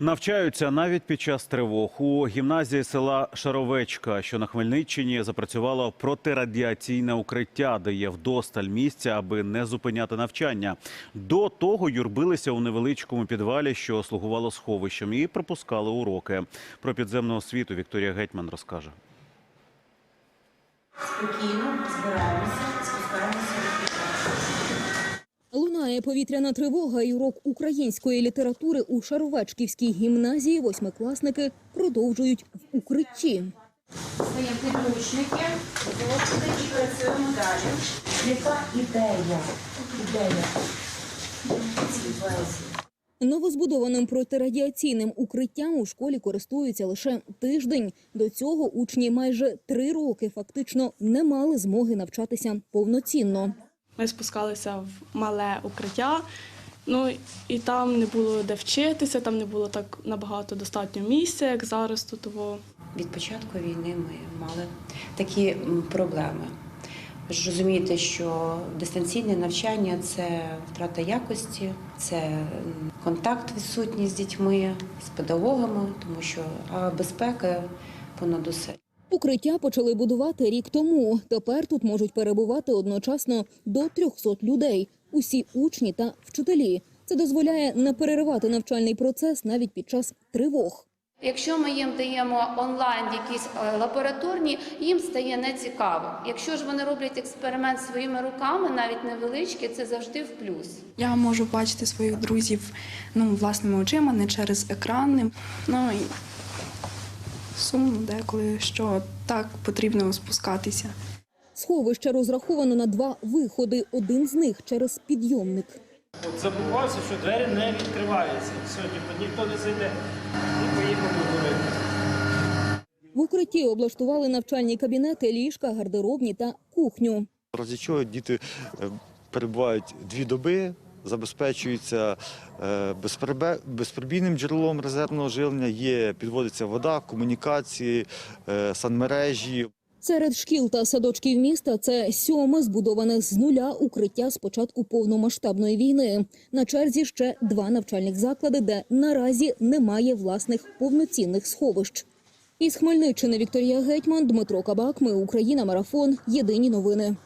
Навчаються навіть під час тривог. У гімназії села Шаровечка, що на Хмельниччині, запрацювало протирадіаційне укриття, де є вдосталь місця, аби не зупиняти навчання. До того юрбилися у невеличкому підвалі, що слугувало сховищем, і пропускали уроки. Про підземну освіту Вікторія Гетьман розкаже. спокійно збираємося, спускаємося. Лунає повітряна тривога і урок української літератури у Шаровечківській гімназії. Восьмикласники продовжують в укритті. Стаємо підручники, і працюємо далі. Яка ідея? Ідея. Новозбудованим протирадіаційним укриттям у школі користуються лише тиждень. До цього учні майже три роки фактично не мали змоги навчатися повноцінно. Ми спускалися в мале укриття. Ну і там не було де вчитися, там не було так набагато достатньо місця, як зараз тут. Від початку війни ми мали такі проблеми. Ви ж розумієте, що дистанційне навчання це втрата якості, це контакт відсутній з дітьми, з педагогами, тому що а безпека понад усе. Укриття почали будувати рік тому. Тепер тут можуть перебувати одночасно до 300 людей. Усі учні та вчителі. Це дозволяє не переривати навчальний процес навіть під час тривог. Якщо ми їм даємо онлайн якісь е, лабораторні, їм стає нецікаво. Якщо ж вони роблять експеримент своїми руками, навіть невеличкий, це завжди в плюс. Я можу бачити своїх друзів ну, власними очима, не через екрани. Ну сумно деколи, що так потрібно спускатися. Сховище розраховано на два виходи. Один з них через підйомник. От забувався, що двері не відкриваються. Сьогодні ніхто не зайде і поїхав до гори. В укритті облаштували навчальні кабінети, ліжка, гардеробні та кухню. Разі чого діти е, перебувають дві доби, забезпечуються е, джерелом резервного живлення, є, підводиться вода, комунікації, е, санмережі. Серед шкіл та садочків міста це сьоме збудоване з нуля укриття з початку повномасштабної війни. На черзі ще два навчальних заклади, де наразі немає власних повноцінних сховищ. Із Хмельниччини Вікторія Гетьман, Дмитро Кабак. Ми Україна. Марафон. Єдині новини.